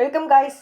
Welcome guys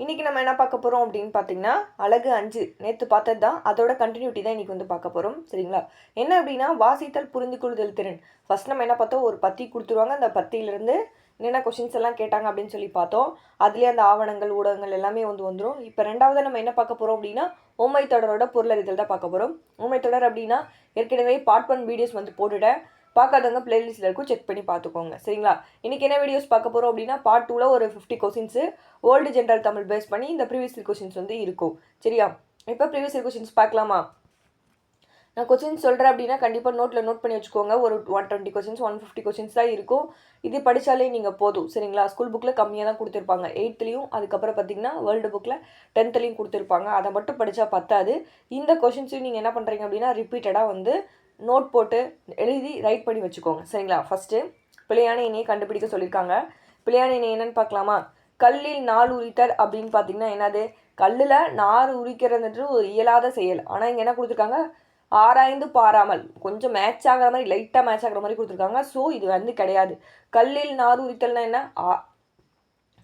இன்றைக்கி நம்ம என்ன பார்க்க போகிறோம் அப்படின்னு பார்த்தீங்கன்னா அழகு அஞ்சு. நேற்று பார்த்தது தான் அதோட கண்டினியூட்டி தான் இன்றைக்கி வந்து பார்க்க போகிறோம் சரிங்களா? என்ன அப்படின்னா வாசித்தல் புரிந்து கொள்ளுதல் திறன். ஃபஸ்ட் நம்ம என்ன பார்த்தோம்? ஒரு பத்தி கொடுத்துருவாங்க. அந்த பத்தியிலேருந்து என்னென்ன கொஷின்ஸ் எல்லாம் கேட்டாங்க அப்படின்னு சொல்லி பார்த்தோம். அதுலேயே அந்த ஆவணங்கள் ஊடகங்கள் எல்லாமே வந்து வந்துடும் இப்போ ரெண்டாவது நம்ம என்ன பார்க்க போகிறோம் அப்படின்னா உண்மை தொடரோட பொருளறிதல் தான் பார்க்க போகிறோம் உண்மை தொடர் அப்படின்னா ஏற்கனவே பார்ட் ஒன் வீடியோஸ் வந்து போட்டுட்டேன். பார்க்காதவங்க பிளேலிஸ்ட்டில் இருக்கும். செக் பண்ணி பார்த்துக்கோங்க. சரிங்களா? இன்றைக்கி என்ன வீடியோஸ் பார்க்க போகிறோம் அப்படின்னா பார்ட் டூவில் ஒரு fifty questions old general Tamil base பண்ணி இந்த ப்ரீவியஸ் கொஷின்ஸ் கொஸ்டின்ஸ் வந்து இருக்கும். சரியா? இப்போ ப்ரீவியஸ் கொஷின்ஸ் கொஸ்டின்ஸ் பார்க்கலாமா? நான் கொஸ்டின் சொல்கிறேன் அப்படின்னா கண்டிப்பாக நோட்டில் நோட் பண்ணி வச்சுக்கோங்க. ஒரு one twenty questions one fifty questions தான் இருக்கும். இது படித்தாலே நீங்கள் போதும். சரிங்களா? ஸ்கூல் புக்கில் கம்மியாக தான் கொடுத்துருப்பாங்க. எயித்துலேயும் அதுக்கப்புறம் பார்த்தீங்கன்னா வேர்ல்டு புக்கில் டென்த்துலேயும் கொடுத்துருப்பாங்க. அதை மட்டும் படித்தா பத்தாது. இந்த கொஷின்ஸையும் நீங்கள் என்ன பண்ணுறீங்க அப்படின்னா ரிப்பீட்டடாக வந்து நோட் போட்டு எழுதி ரைட் பண்ணி வச்சுக்கோங்க. சரிங்களா? ஃபஸ்ட்டு பிள்ளையான இணையை கண்டுபிடிக்க சொல்லியிருக்காங்க. பிள்ளையான இணை என்னன்னு பார்க்கலாமா? கல்லில் நாள் உரித்தல் அப்படின்னு பார்த்தீங்கன்னா என்னது? கல்லில் நார் உரிக்கிறதுன்றது ஒரு இயலாத செயல். ஆனால் இங்கே என்ன கொடுத்துருக்காங்க? ஆராய்ந்து பாராமல் கொஞ்சம் மேட்ச் ஆகிற மாதிரி லைட்டாக மேட்ச் ஆகிற மாதிரி கொடுத்துருக்காங்க. ஸோ இது வந்து கிடையாது. கல்லில் நார் உரித்தல்னா என்ன? ஆ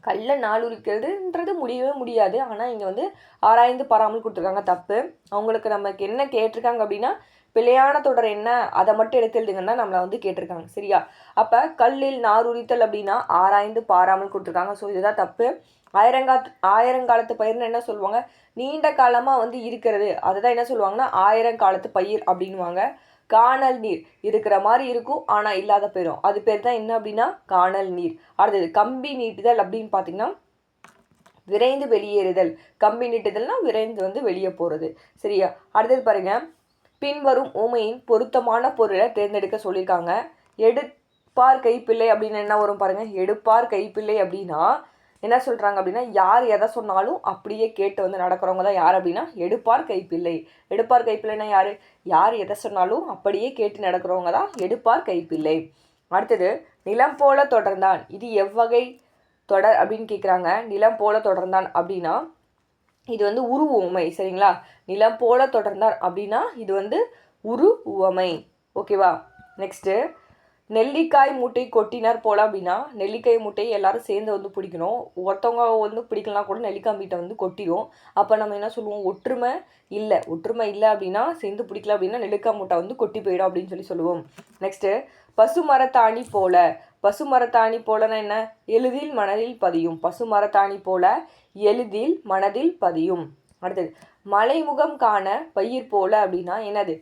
கல்ல நாள் உரிக்கிறதுன்றது முடியவே முடியாது. ஆனால் இங்கே வந்து ஆராய்ந்து பாராமல் கொடுத்துருக்காங்க. தப்பு. அவங்களுக்கு நமக்கு என்ன கேட்டிருக்காங்க அப்படின்னா பிழையான தொடர் என்ன? அதை மட்டும் எடுத்து எழுதுங்கன்னா நம்மளை வந்து கேட்டிருக்காங்க. சரியா? அப்போ கல்லில் நார் உரித்தல் அப்படின்னா ஆராய்ந்து பாராமல் கொடுத்துருக்காங்க. ஸோ இதுதான் தப்பு. ஆயிரங்காத்து ஆயிரங்காலத்து பயிர்னு என்ன சொல்லுவாங்க? நீண்ட காலமாக வந்து இருக்கிறது. அதுதான் என்ன சொல்லுவாங்கன்னா ஆயிரங்காலத்து பயிர் அப்படின்வாங்க காணல் நீர். இருக்கிற மாதிரி இருக்கும் ஆனால் இல்லாத போயிடும் அது பேர் தான் என்ன அப்படின்னா? காணல் நீர். அடுத்தது கம்பி நீட்டுதல் அப்படின்னு பார்த்தீங்கன்னா விரைந்து வெளியேறுதல். கம்பி நீட்டுதல்னா விரைந்து வந்து வெளியே போகிறது சரியா? அடுத்தது பாருங்கள் பின்வரும் ஊமையின் பொருத்தமான பொருளை தேர்ந்தெடுக்க சொல்லியிருக்காங்க. எடுப்பார் கைப்பிள்ளை அப்படின்னு என்ன வரும் பாருங்கள் எடுப்பார் கைப்பிள்ளை அப்படின்னா என்ன சொல்கிறாங்க அப்படின்னா யார் எதை சொன்னாலும் அப்படியே கேட்டு வந்து நடக்கிறவங்க தான் யார் அப்படின்னா எடுப்பார் கைப்பிள்ளை. எடுப்பார் கைப்பிள்ளைனா யார்? யார் எதை சொன்னாலும் அப்படியே கேட்டு நடக்கிறவங்க தான் எடுப்பார் கைப்பிள்ளை. அடுத்தது நிலம் போல தொடர்ந்தான். இது எவ்வகை தொடர் அப்படின்னு கேட்குறாங்க நிலம் போல தொடர்ந்தான் அப்படின்னா இது வந்து உரு உவமை சரிங்களா? நிலம் போல தொடர்ந்தார் அப்படின்னா இது வந்து உரு உவமை. ஓகேவா? நெக்ஸ்ட்டு நெல்லிக்காய் மூட்டை கொட்டினார் போல அப்படின்னா நெல்லிக்காய் மூட்டையை எல்லாரும் சேர்ந்து வந்து பிடிக்கணும். ஒருத்தவங்க வந்து பிடிக்கலாம் கூட நெல்லிக்காய் மீட்டை வந்து கொட்டிடும் அப்போ நம்ம என்ன சொல்லுவோம்? ஒற்றுமை இல்லை. ஒற்றுமை இல்லை அப்படின்னா சேர்ந்து பிடிக்கல அப்படின்னா நெல்லிக்காய் மூட்டை வந்து கொட்டி போயிடும் அப்படின்னு சொல்லி சொல்லுவோம். நெக்ஸ்ட்டு பசு மரத்தாணி போல. பசு மரத்தாணி போலனா என்ன? எளிதில் மனதில் பதியும். பசு மரத்தாணி போல எளிதில் மனதில் பதியும். அடுத்தது மலைமுகம் காண பயிர் போல அப்படின்னா என்னது?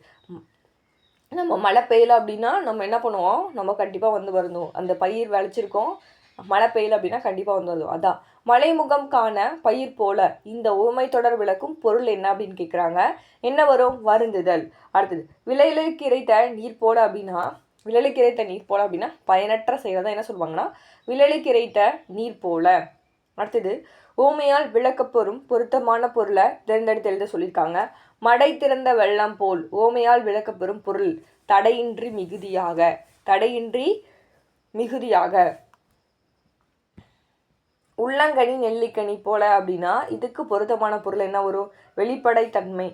நம்ம மழை பெய்யல அப்படின்னா நம்ம என்ன பண்ணுவோம்? நம்ம கண்டிப்பாக வந்து வரணும் அந்த பயிர் விளைச்சிருக்கோம். மழை பெய்யல அப்படின்னா கண்டிப்பாக வந்து வருவோம். அதான். மலைமுகம் காண பயிர் போல இந்த உவமை தொடர் விளக்கும் பொருள் என்ன அப்படின்னு கேட்குறாங்க என்ன வரும்? வருந்துதல். அடுத்தது விளையிலுக்கு இறைத்த நீர் போல அப்படின்னா விழலுக்கு நீர் போல அப்படின்னா பயனற்ற செயலை தான் என்ன சொல்லுவாங்கன்னா விழலுக்கு நீர் போல. அடுத்தது ஊமையால் விளக்கப்பெறும் பொருத்தமான பொருளை தேர்ந்தெடுத்து எழுத சொல்லியிருக்காங்க. மடை திறந்த வெள்ளம் போல் ஓமையால் விளக்கப்பெறும் பொருள் தடையின்றி மிகுதியாக தடையின்றி மிகுதியாக. உள்ளங்கனி நெல்லிக்கனி போல அப்படின்னா இதுக்கு பொருத்தமான பொருள் என்ன வரும்? வெளிப்படைத்தன்மை.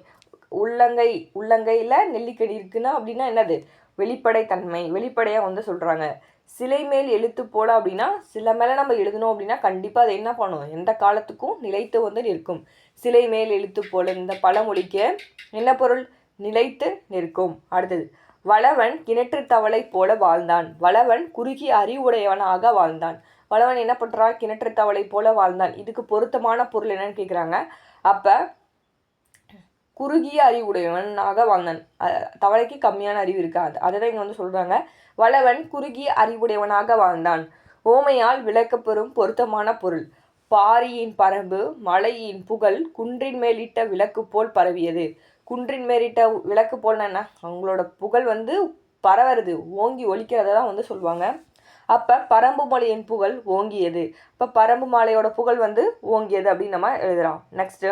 உள்ளங்கை உள்ளங்கையில் நெல்லிக்கனி இருக்குன்னா அப்படின்னா என்னது? வெளிப்படைத்தன்மை. வெளிப்படையாக வந்து சொல்கிறாங்க சிலை மேல் எழுத்து போட அப்படின்னா சில மேலே நம்ம எழுதணும் அப்படின்னா கண்டிப்பாக அதை என்ன பண்ணணும்? எந்த காலத்துக்கும் நிலைத்து வந்து நிற்கும். சிலை மேல் எழுத்து போல இந்த பழமொழிக்கு என்ன பொருள்? நிலைத்து நிற்கும். அடுத்தது வளவன் கிணற்று தவளை போல வாழ்ந்தான். வளவன் குறுகிய அறிவுடையவனாக வாழ்ந்தான். வளவன் என்ன பண்ணுறான் கிணற்று தவளை போல வாழ்ந்தான். இதுக்கு பொருத்தமான பொருள் என்னன்னு கேட்குறாங்க அப்போ குறுகிய அறிவுடையவனாக வாழ்ந்தான் தவளைக்கு கம்மியான அறிவு இருக்காது. அதை தான் இங்கே வந்து சொல்கிறாங்க வளவன் குறுகிய அறிவுடையவனாக வாழ்ந்தான். ஓமையால் விளக்கப்பெறும் பொருத்தமான பொருள். பாரியின் பரம்பு மலையின் புகழ் குன்றின் மேலிட்ட விளக்கு போல் பரவியது. குன்றின் மேலிட்ட விளக்கு போல்னா என்ன? அவங்களோட புகழ் வந்து பரவுறது ஓங்கி ஒழிக்கிறத தான் வந்து சொல்லுவாங்க அப்போ பரம்பு மலையின் புகழ் ஓங்கியது. இப்போ பரம்பு மலையோட புகழ் வந்து ஓங்கியது அப்படின்னு நம்ம எழுதுகிறோம் நெக்ஸ்ட்டு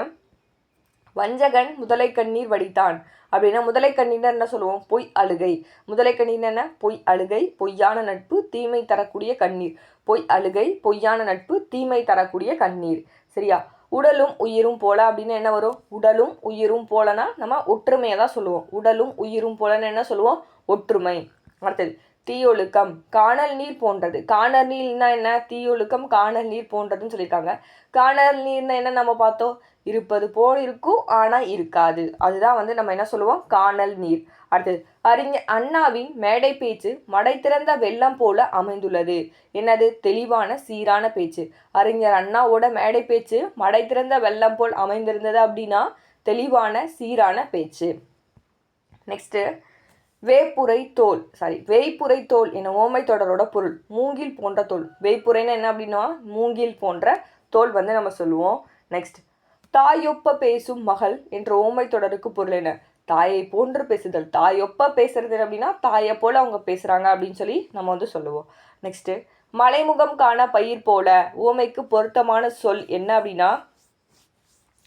வஞ்சகன் முதலை கண்ணீர் வடித்தான். அப்படின்னா முதலை கண்ணீர் என்ன சொல்லுவோம்? பொய் அழுகை. முதலை கண்ணீர் என்ன? பொய் அழுகை பொய்யான நட்பு தீமை தரக்கூடிய கண்ணீர். பொய் அழுகை பொய்யான நட்பு தீமை தரக்கூடிய கண்ணீர். சரியா? உடலும் உயிரும் போல அப்படின்னு என்ன வரும்? உடலும் உயிரும் போலனா நம்ம ஒற்றுமையை தான் சொல்லுவோம். உடலும் உயிரும் போலன்னு என்ன சொல்லுவோம்? ஒற்றுமை. அடுத்தது தீயொழுக்கம். காணல் நீர் போன்றது. காணல் நீர்னா என்ன? தீயொழுக்கம் காணல் நீர் போன்றதுன்னு சொல்லியிருக்காங்க. காணல் நீர்னா என்ன நம்ம பார்த்தோம்? இருப்பது போல் இருக்கும் ஆனால் இருக்காது. அதுதான் வந்து நம்ம என்ன சொல்லுவோம்? காணல் நீர். அடுத்தது அறிஞர் அண்ணாவின் மேடை பேச்சு மடை திறந்த வெள்ளம் போல அமைந்துள்ளது. என்னது? தெளிவான சீரான பேச்சு. அறிஞர் அண்ணாவோட மேடை பேச்சு மடை திறந்த வெள்ளம் போல் அமைந்திருந்தது அப்படின்னா தெளிவான சீரான பேச்சு. நெக்ஸ்ட்டு வேப்புரை தோல். சாரி வேய்ப்புரை தோல் என ஓமை தொடரோட பொருள். மூங்கில் போன்ற தோல். வேய்ப்புரைன்னு என்ன அப்படின்னா மூங்கில் போன்ற தோல் வந்து நம்ம சொல்லுவோம். நெக்ஸ்ட் தாயொப்ப பேசும் மகள் என்ற ஓமை தொடருக்கு பொருள் என்ன? தாயை போன்று பேசுதல். தாயொப்ப பேசுறது அப்படின்னா தாயை போல அவங்க பேசுறாங்க அப்படின்னு சொல்லி நம்ம வந்து சொல்லுவோம். நெக்ஸ்ட் மலைமுகம் காண பயிர் போல ஓமைக்கு பொருத்தமான சொல் என்ன அப்படின்னா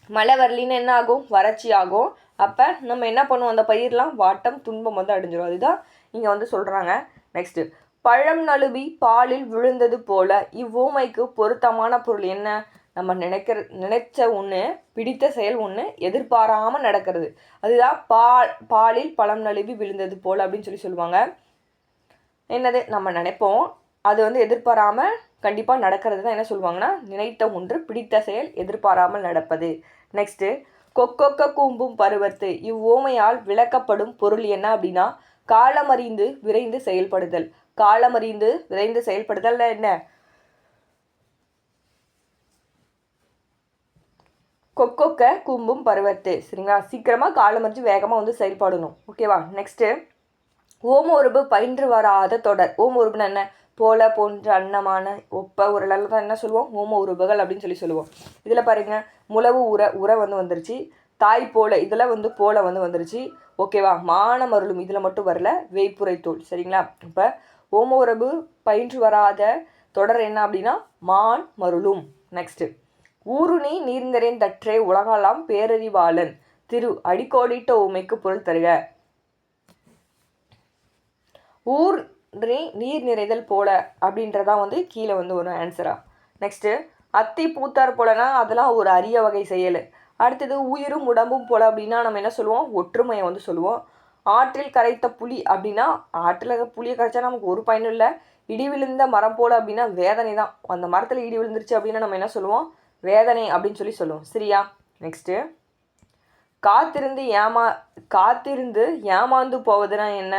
மழை வரலின்னு என்ன ஆகும்? வறட்சி ஆகும். அப்போ நம்ம என்ன பண்ணுவோம்? அந்த பயிர்லாம் வாட்டம் துன்பம் வந்து அடைஞ்சிடும் அதுதான் இங்கே வந்து சொல்கிறாங்க நெக்ஸ்ட்டு பழம் நழுவி பாலில் விழுந்தது போல இவ்வூமைக்கு பொருத்தமான பொருள் என்ன? நம்ம நினைக்கிற நினைச்ச ஒன்று பிடித்த செயல் ஒன்று எதிர்பாராமல் நடக்கிறது. அதுதான் பால் பாலில் பழம் நழுவி விழுந்தது போல் அப்படின்னு சொல்லி சொல்லுவாங்க. என்னது? நம்ம நினைப்போம். அது வந்து எதிர்பாராமல் கண்டிப்பாக நடக்கிறது தான் என்ன சொல்லுவாங்கன்னா நினைத்த ஒன்று பிடித்த செயல் எதிர்பாராமல் நடப்பது. நெக்ஸ்ட்டு கொக்கொக்க கூம்பும் பருவத்து. இவ்வோமையால் விளக்கப்படும் பொருள் என்ன அப்படின்னா காலமறிந்து விரைந்து செயல்படுதல். காலமறிந்து விரைந்து செயல்படுதல் என்ன? கொக்கொக்க கும்பும் பருவத்து. சரிங்களா? சீக்கிரமாக காலமறிஞ்சு வேகமாக வந்து செயல்படணும். ஓகேவா? நெக்ஸ்ட்டு ஓம உருபு பயின்று வராத தொடர். ஓம உருபுன்னு என்ன? போல போன்ற அன்னமான ஒப்ப உரலால் தான் என்ன சொல்லுவோம்? ஓம உருபுகள் அப்படின்னு சொல்லி சொல்லுவோம். இதில் பாருங்க. முளவு உர உர வந்து வந்துருச்சு. தாய் போல இதில் வந்து போல வந்து வந்துருச்சு. ஓகேவா? மான மருளும் இதில் மட்டும் வரல. வேய்ப்புரை தோல். சரிங்களா? இப்போ ஓம உறவு பயின்று வராத தொடர் என்ன அப்படின்னா? மான் மருளும். நெக்ஸ்ட்டு ஊருணி நீர்ந்தரேன் தற்றே உலகாலாம் பேரறிவாளன் திரு அடிக்கோடிட்ட ஊமைக்கு பொருள் தருக. ஊர் நீர் நிறைதல் போல அப்படின்றதான் வந்து கீழே வந்து ஒரு ஆன்சரா நெக்ஸ்ட்டு அத்தி பூத்தார் போலனா அதெல்லாம் ஒரு அரிய வகை செயல். அடுத்தது உயிரும் உடம்பும் போல அப்படின்னா நம்ம என்ன சொல்லுவோம்? ஒற்றுமையை வந்து சொல்லுவோம். ஆற்றில் கரைத்த புலி அப்படின்னா ஆற்றில் புளியை கரைச்சா நமக்கு ஒரு பயனும் இல்லை. இடி விழுந்த மரம் போல அப்படின்னா வேதனை தான் அந்த மரத்தில் இடி விழுந்துருச்சு அப்படின்னா நம்ம என்ன சொல்லுவோம்? வேதனை அப்படின்னு சொல்லி சொல்லுவோம். சரியா? நெக்ஸ்ட்டு காத்திருந்து ஏமா காத்திருந்து ஏமாந்து போவதுனா என்ன?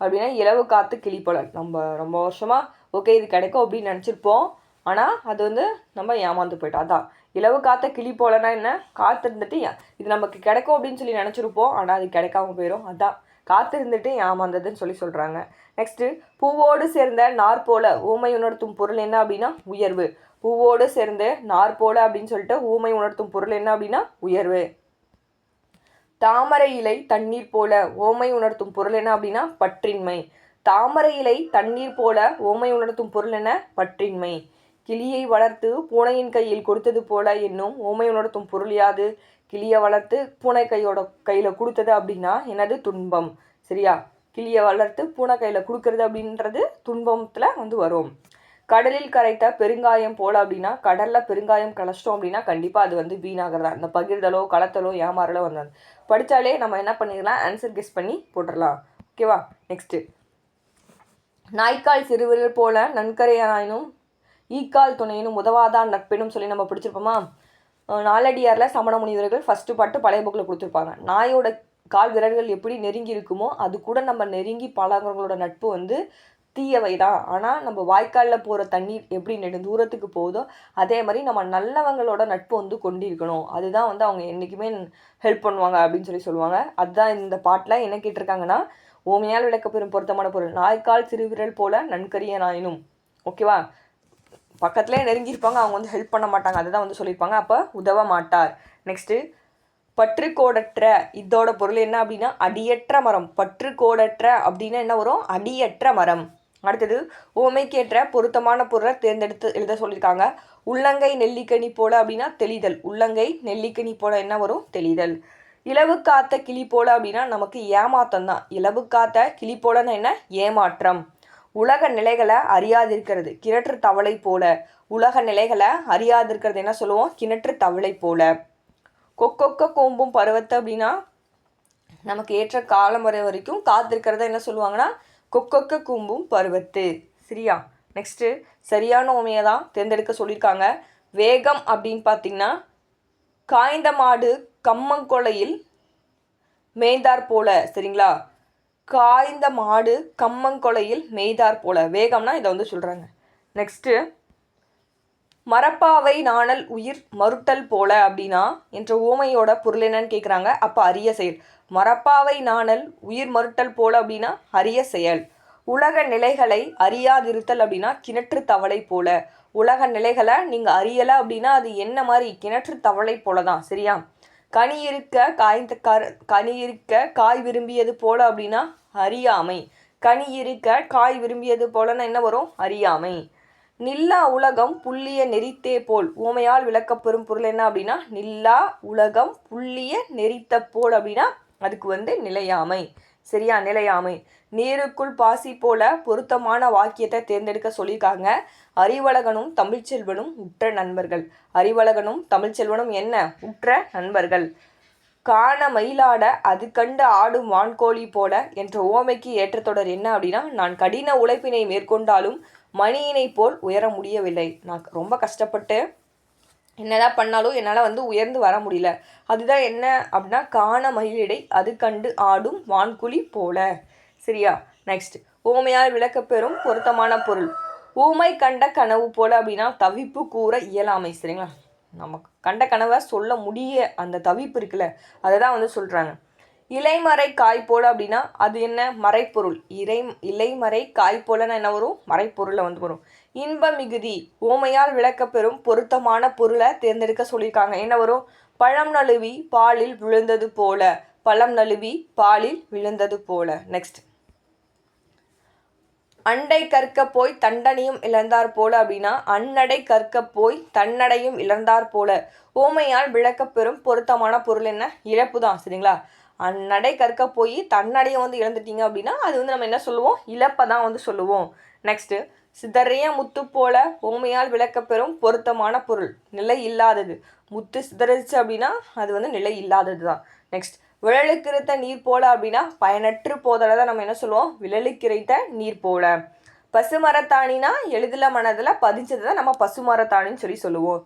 அப்படின்னா இலவு காத்து கிளிப்பழல் நம்ம ரொம்ப வருஷமாக ஓகே இது கிடைக்கும் அப்படின்னு நினச்சிருப்போம். ஆனால் அது வந்து நம்ம ஏமாந்து போயிட்டோம். அதான். இலவு காத்த கிளி போலனா என்ன? காத்திருந்துட்டு இது நமக்கு கிடைக்கும் அப்படின்னு சொல்லி நினச்சிருப்போம். ஆனால் அது கிடைக்காம போயிடும் அதான். காத்திருந்துட்டு ஏமாந்ததுன்னு சொல்லி சொல்கிறாங்க நெக்ஸ்ட்டு பூவோடு சேர்ந்த நார் போல ஊமை உணர்த்தும் பொருள் என்ன அப்படின்னா? உயர்வு. பூவோடு சேர்ந்து நார் போல அப்படின்னு சொல்லிட்டு ஊமை உணர்த்தும் பொருள் என்ன அப்படின்னா உயர்வு. தாமரை இலை தண்ணீர் போல ஓமை உணர்த்தும் பொருள் என்ன அப்படின்னா பற்றின்மை. தாமரை இலை தண்ணீர் போல ஓமை உணர்த்தும் பொருள் என்ன? பற்றின்மை. கிளியை வளர்த்து பூனையின் கையில் கொடுத்தது போல என்னும் ஓமை உணர்த்தும் பொருள் யாது? கிளியை வளர்த்து பூனை கையோட கையில் கொடுத்தது அப்படின்னா என்னது? துன்பம். சரியா? கிளியை வளர்த்து பூனை கையில் கொடுக்கறது அப்படின்றது துன்பத்தில் வந்து வரும். கடலில் கரைத்த பெருங்காயம் போல அப்படின்னா கடலில் பெருங்காயம் கலச்சிட்டோம் அப்படின்னா கண்டிப்பாக அது வந்து வீணாகிறதா இந்த பகிர்தலோ களத்தலோ ஏமாறலோ வந்தது படித்தாலே நம்ம என்ன பண்ணிடலாம்? ஆன்சர் கெஸ் பண்ணி போட்டுடலாம். ஓகேவா நெக்ஸ்ட்டு நாய்க்கால் சிறுவிரல் போல நன்கரையாயினும் ஈக்கால் துணையினும் உதவாதான் நட்பினும் சொல்லி நம்ம பிடிச்சிருப்போமா? நாலடியாரில் சமண முனிவர்கள் ஃபஸ்ட்டு பாட்டு பழைய புக்கில் கொடுத்துருப்பாங்க. நாயோட கால் விரல்கள் எப்படி நெருங்கி இருக்குமோ அது கூட நம்ம நெருங்கி பழகிறவங்களோட நட்பு வந்து தீயவை தான் ஆனால் நம்ம வாய்க்காலில் போகிற தண்ணீர் எப்படி நெடு தூரத்துக்கு போகுதோ அதே மாதிரி நம்ம நல்லவங்களோட நட்பு வந்து கொண்டிருக்கணும். அதுதான் வந்து அவங்க என்றைக்குமே ஹெல்ப் பண்ணுவாங்க அப்படின்னு சொல்லி சொல்லுவாங்க. அதுதான் இந்த பாட்டில் என்ன கேட்டிருக்காங்கன்னா ஓமையால் விளக்கப்பெறும் பொருத்தமான பொருள் நாய்க்கால் சிறுவிரல் போல நன்கரிய நாயினும் ஓகேவா? பக்கத்துலேயே நெருங்கியிருப்பாங்க அவங்க வந்து ஹெல்ப் பண்ண மாட்டாங்க. அதுதான் வந்து சொல்லியிருப்பாங்க. அப்போ உதவ மாட்டார். நெக்ஸ்ட்டு பற்றுக்கோடற்ற இதோட பொருள் என்ன அப்படின்னா அடியற்ற மரம். பற்றுக்கோடற்ற அப்படின்னா என்ன வரும்? அடியற்ற மரம். அடுத்தது உவமைக்கேற்ற பொருத்தமான பொருளை தேர்ந்தெடுத்து எழுத சொல்லியிருக்காங்க. உள்ளங்கை நெல்லிக்கனி போல அப்படின்னா தெளிதல். உள்ளங்கை நெல்லிக்கனி போல என்ன வரும்? தெளிதல். இலவு காத்த கிளி போல அப்படின்னா நமக்கு ஏமாற்றம் தான். இலவு காத்த கிளி போலன்னு என்ன? ஏமாற்றம். உலக நிலைகளை அறியாதிருக்கிறது. கிணற்று தவளை போல. உலக நிலைகளை அறியாதிருக்கிறது. என்ன சொல்லுவோம்? கிணற்று தவளை போல. கொக்கொக்க கோம்பும் பருவத்தை அப்படின்னா நமக்கு ஏற்ற காலம் வரை வரைக்கும் காத்திருக்கிறத என்ன சொல்லுவாங்கன்னா கொக்கொக்க கூம்பும் பருவத்து. சரியா. நெக்ஸ்ட்டு சரியான உமையை தான் தேர்ந்தெடுக்க சொல்லியிருக்காங்க. வேகம் அப்படின்னு பார்த்தீங்கன்னா காய்ந்த மாடு கம்மங்கொலையில் மேய்ந்தார் போல சரிங்களா? காய்ந்த மாடு கம்மங்கொலையில் மேய்தார் போல. வேகம்னா இதை வந்து சொல்கிறாங்க நெக்ஸ்ட்டு மரப்பாவை நாணல் உயிர் மறுட்டல் போல அப்படின்னா? என்ற ஓமையோட பொருள் என்னன்னு கேட்குறாங்க அப்போ அரிய செயல். மரப்பாவை நாணல் உயிர் மறுட்டல் போல அப்படின்னா அரிய செயல். உலக நிலைகளை அறியாதிருத்தல் அப்படின்னா கிணற்று தவளை போல. உலக நிலைகளை நீங்கள் அறியலை அப்படின்னா அது என்ன மாதிரி? கிணற்று தவளை போல தான் சரியா? கனி இருக்க காய்ந்த கர் கனி இருக்க காய் விரும்பியது போல அப்படின்னா அறியாமை கனி இருக்க காய் விரும்பியது போலன்னா என்ன வரும்? அறியாமை நில்லா உலகம் புள்ளிய நெறித்தே போல். ஊமையால் விளக்கப்பெறும் பொருள் என்ன அப்படின்னா நில்லா உலகம் புள்ளிய நெறித்த போல் அப்படின்னா அதுக்கு வந்து நிலையாமை. சரியா? நிலையாமை. நீருக்குள் பாசி போல பொருத்தமான வாக்கியத்தை தேர்ந்தெடுக்க சொல்லியிருக்காங்க. அறிவழகனும் தமிழ்ச்செல்வனும் உற்ற நண்பர்கள். அறிவழகனும் தமிழ்ச்செல்வனும் என்ன? உற்ற நண்பர்கள். காண மயிலாட அது கண்டு ஆடும் வான்கோழி போல என்ற ஓமைக்கு ஏற்ற தொடர் என்ன அப்படின்னா நான் கடின உழைப்பினை மேற்கொண்டாலும் மணியினை போல் உயர முடியவில்லை. நான் ரொம்ப கஷ்டப்பட்டு என்னதான் பண்ணாலும் என்னால் வந்து உயர்ந்து வர முடியல. அதுதான் என்ன அப்படின்னா காண மயிலிடை அது கண்டு ஆடும் வான்குழி போல. சரியா? நெக்ஸ்ட் ஊமையால் விளக்கப்பெறும் பொருத்தமான பொருள். ஊமை கண்ட கனவு போல அப்படின்னா தவிப்பு கூற இயலாமை. சரிங்களா? நமக்கு கண்ட கனவை சொல்ல முடிய அந்த தவிப்பு இருக்குல்ல அதை தான் வந்து சொல்கிறாங்க இலைமறை காய்போல அப்படின்னா அது என்ன? மறைப்பொருள். இறை இலைமறை காய்போலன்னா என்ன வரும்? மறைப்பொருளில் வந்து வரும். இன்ப மிகுதி ஓமையால் விளக்கப்பெறும் பொருத்தமான பொருளை தேர்ந்தெடுக்க சொல்லியிருக்காங்க. என்ன வரும்? பழம் நழுவி பாலில் விழுந்தது போல. பழம் நழுவி பாலில் விழுந்தது போல. நெக்ஸ்ட் அண்டை கற்க போய் தண்டனையும் இழந்தார் போல அப்படின்னா அன்னடை கற்க போய் தன்னடையும் இழந்தார் போல. ஓமையால் விளக்கப்பெறும் பொருத்தமான பொருள் என்ன? இழப்பு தான் சரிங்களா? அந்நடை கற்க போய் தன்னடையை வந்து இழந்துட்டீங்க அப்படின்னா அது வந்து நம்ம என்ன சொல்லுவோம்? இழப்பை தான் வந்து சொல்லுவோம். நெக்ஸ்ட்டு சிதறிய முத்து போல ஓமையால் விளக்கப்பெறும் பொருத்தமான பொருள். நிலை இல்லாதது. முத்து சிதறிச்சு அப்படின்னா அது வந்து நிலை இல்லாதது தான் நெக்ஸ்ட் விழலுக்கிருத்த நீர் போல அப்படின்னா பயனற்று போதலை தான் நம்ம என்ன சொல்லுவோம்? விழலுக்கிரைத்த நீர் போல. பசுமரத்தாணினா எளிதில் மனதில் பதிஞ்சது தான் நம்ம பசுமரத்தாணின்னு சொல்லி சொல்லுவோம்.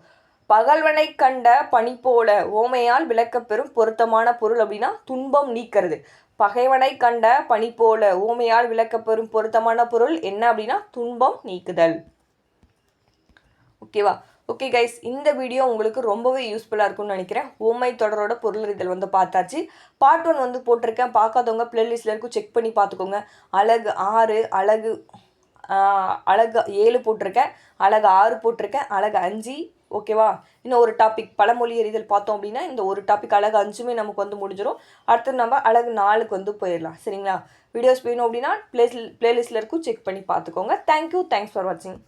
பகல்வனை கண்ட பனி போல ஓமையால் விளக்கப்பெறும் பொருத்தமான பொருள் அப்படின்னா துன்பம் நீக்கிறது. பகைவனை கண்ட பனி போல ஊமையால் விளக்கப்பெறும் பொருத்தமான பொருள் என்ன அப்படின்னா துன்பம் நீக்குதல். ஓகேவா? ஓகே கைஸ் இந்த வீடியோ உங்களுக்கு ரொம்பவே யூஸ்ஃபுல்லாக இருக்கும்னு நினைக்கிறேன். ஓமை தொடரோட பொருள் இதில் வந்து பார்த்தாச்சு. பார்ட் ஒன் வந்து போட்டிருக்கேன். பார்க்காதவங்க பிளேலிஸ்டில் இருக்கும் செக் பண்ணி பார்த்துக்கோங்க. அழகு ஆறு அழகு அழகு ஏழு போட்டிருக்கேன். அழகு ஆறு போட்டிருக்கேன். அழகு அஞ்சு ஓகேவா இன்னும் ஒரு டாபிக் பழமொழி எறிதல் பார்த்தோம் அப்படின்னா இந்த ஒரு டாபிக் அழகு அஞ்சுமே நமக்கு வந்து முடிஞ்சிடும் அடுத்து நம்ம அழகு நாளுக்கு வந்து போயிடலாம். சரிங்களா? வீடியோஸ் வேணும் அப்படின்னா பிளேஸ் பிளேலிஸ்ட்டில் இருக்கும் செக் பண்ணி பார்த்துக்கோங்க. தேங்க்யூ தேங்க்ஸ் ஃபார் வாட்சிங்